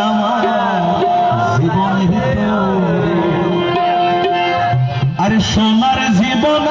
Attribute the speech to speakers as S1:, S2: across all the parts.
S1: আমার জীবনের আরে সোনার জীবন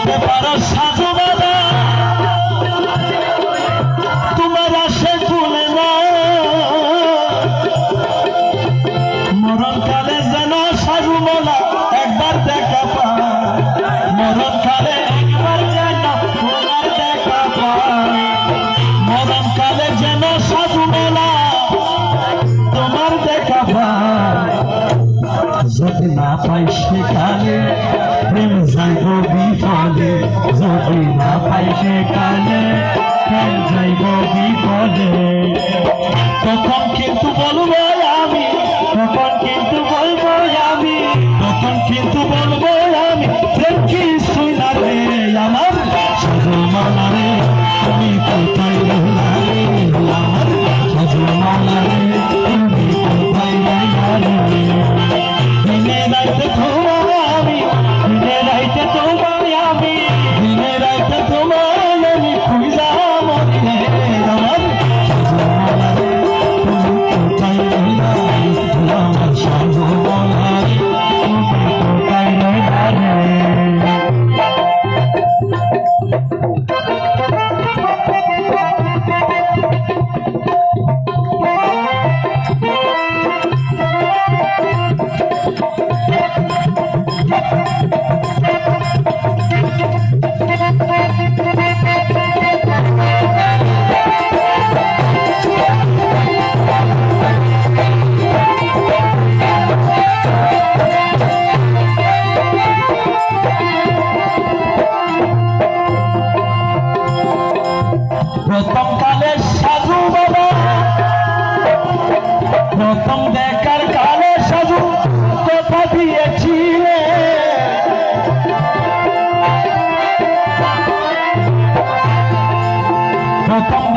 S1: বলতে পারো সাধু বাবা তোমার আশা ভুলে না। মরণকালে যেন সাধু মোলা একবার দেখা পায়। মরণকালে একবার যেন তোমার দেখা পায়। মরণকালে যেন সাধু মোলা তোমার দেখা পায়। যদি না পাই যদি না পাই সেখানে প্রেম যাইব বিফলে তখন কিন্তু বলব আমি, তখন কিন্তু বলব আমি, তখন কিন্তু বলব আমি, প্রেম কিছুই না রে আমার সাজু মালা তুমি কোথায়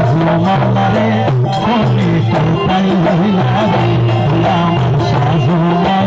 S1: ঝুমারে কোনে কোথায় হইলা রে আমার শাহ